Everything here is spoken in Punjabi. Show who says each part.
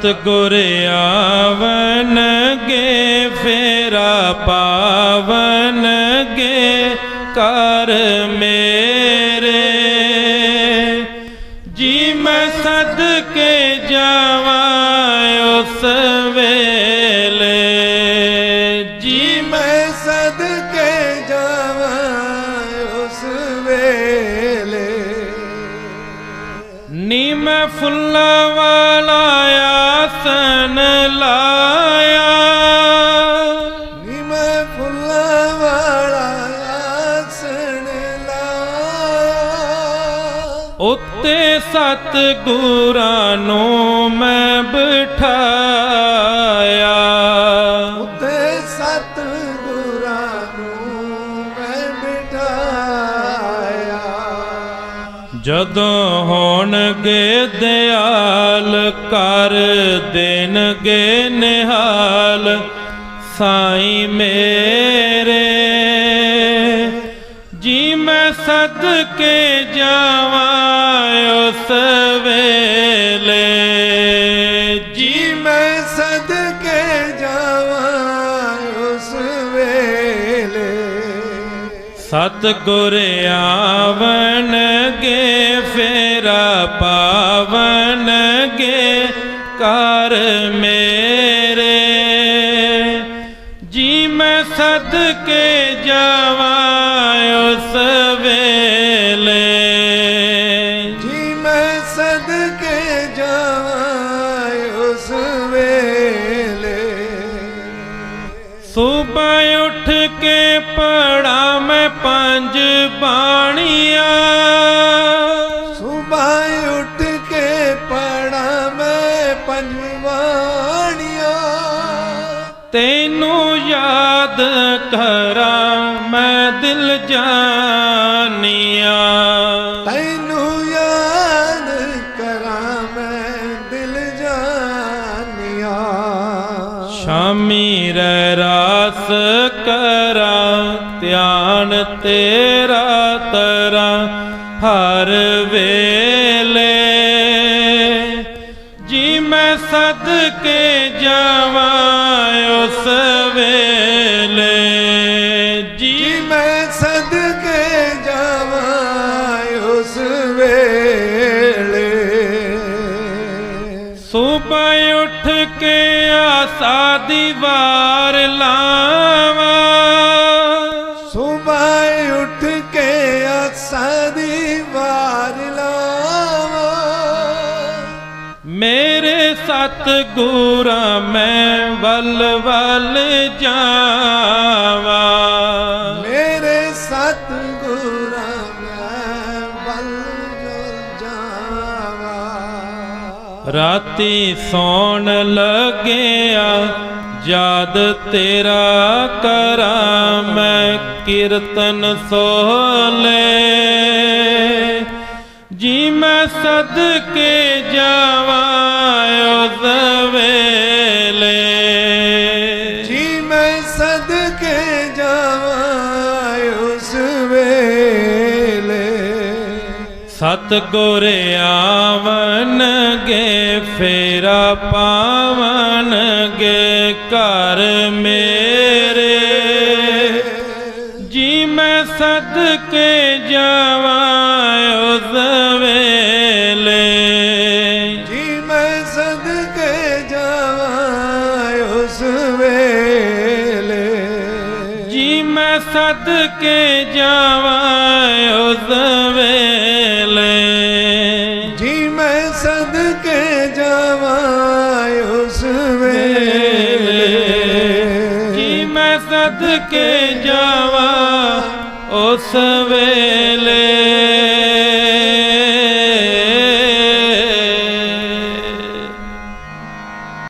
Speaker 1: ਸਤਿਗੁਰ ਆਵਨਗੇ ਫੇਰਾ ਪਾਵਨਗੇ ਕਰ ਮੇਰੇ। ਜੀ ਮੈਂ ਸਦਕੇ ਜਾਵਾਂ ਉਸ ਵੇਲੇ। ਜੀ
Speaker 2: ਮੈਂ ਸਦਕੇ ਜਾਵਾਂ ਉਸ ਵੇਲੇ।
Speaker 1: ਨੀ ਮੈਂ ਫੁੱਲਾਂ ਵਾਲਾ ਆਸਨ ਲਾਇਆ।
Speaker 2: ਨੀ ਮੈਂ ਫੁੱਲਾਂ ਵਾਲਾ ਆਸਣ ਲਾਇਆ।
Speaker 1: ਉੱਤੇ ਸਤ ਗੁਰਾਂ ਨੂੰ ਮੈਂ ਬਿਠਾਇਆ।
Speaker 2: ਉੱਤੇ ਸਤ ਗੁਰਾਂ ਨੂੰ ਮੈਂ ਬਿਠਾਇਆ।
Speaker 1: ਜਦੋਂ ਹੋਣਗੇ ਦਿਆਲ ਕਰ ਦੇਣਗੇ ਨਿਹਾਲ, ਸਾਈ ਮੇਰੇ। ਜੀ ਮੈਂ ਸਦਕੇ ਜਾਵਾਂ ਉਸ ਵੇਲੇ। ਜੀ
Speaker 2: ਜੀ ਮੈਂ ਸਦਕੇ ਜਾਵਾਂ ਉਸ ਵੇਲੇ।
Speaker 1: ਸਤਿਗੁਰ ਆਵਣਗੇ। ਮੈਂ ਸਦਕੇ ਜਾਵਾਂ ਉਸ ਵੇਲੇ।
Speaker 2: ਜੀ ਮੈਂ ਸਦਕੇ ਜਾਵਾਂ ਉਸ ਵੇਲੇ।
Speaker 1: ਸੁਬਹ ਉੱਠ ਕੇ ਪੜਾ ਮੈਂ ਪੰਜ ਬਾਣੀਆਂ।
Speaker 2: ਸੁਬਾਹ ਉੱਠ ਕੇ ਪੜਾ ਮੈਂ ਪੰਜਵਾਣੀਆਂ
Speaker 1: ਤੈਨੂੰ ਯਾਦ ਕਰਾਂ ਮੈਂ ਦਿਲ ਜਾਨੀਆਂ।
Speaker 2: ਤੈਨੂੰ ਯਾਦ ਕਰਾਂ ਮੈਂ ਦਿਲ ਜਾਨੀਆਂ।
Speaker 1: ਸ਼ਾਮੀ ਰਹਿ ਰਾਸ ਕਰਾਂ ਧਿਆਨ ਤੇਰਾ ਤਰਾਂ ਹਰ ਵੇਲੇ। ਜੀ ਮੈਂ ਸਦਕੇ ਜਾਵਾਂ ਆਸਾ ਦੀ ਵਾਰ ਲਾਵਾਂ।
Speaker 2: ਸੁਬਾਹ ਉੱਠ ਕੇ ਆਸਾ ਦੀ ਵਾਰ ਲਾਵਾਂ।
Speaker 1: ਮੇਰੇ ਸਤ ਗੁਰਾਂ ਮੈਂ ਵੱਲ ਵੱਲ ਜਾਵਾਂ।
Speaker 2: ਮੇਰੇ ਸਤ ਗੁਰਾਂ ਮੈਂ ਬਲ
Speaker 1: ਰਾਤੀ ਸੌਣ ਲੱਗਿਆ, ਜਦ ਤੇਰਾ ਕਰਾਂ ਮੈਂ ਕੀਰਤਨ ਸੋਲੇ। ਜੀ ਮੈਂ ਸਦਕੇ ਜਾਵਾਂ ਉਸ ਵੇਲੇ।
Speaker 2: ਜੀ ਮੈਂ ਸਦਕੇ
Speaker 1: ਸਤਿਗੁਰ ਆਵਣਗੇ ਫੇਰਾ ਪਾਵਨਗੇ ਘਰ ਮੇਰੇ। ਜੀ ਮੈਂ ਸਦਕੇ ਜਾ ਮੈਂ ਸਦਕੇ ਜਾਵਾਂ ਉਸ ਵੇਲੇ।
Speaker 2: ਜੀ ਮੈਂ ਸਦਕੇ ਜਾਵਾਂ ਉਸ ਵੇਲੇ।
Speaker 1: ਜੀ ਮੈਂ ਸਦਕੇ ਜਾਵਾਂ ਉਸ ਵੇਲੇ।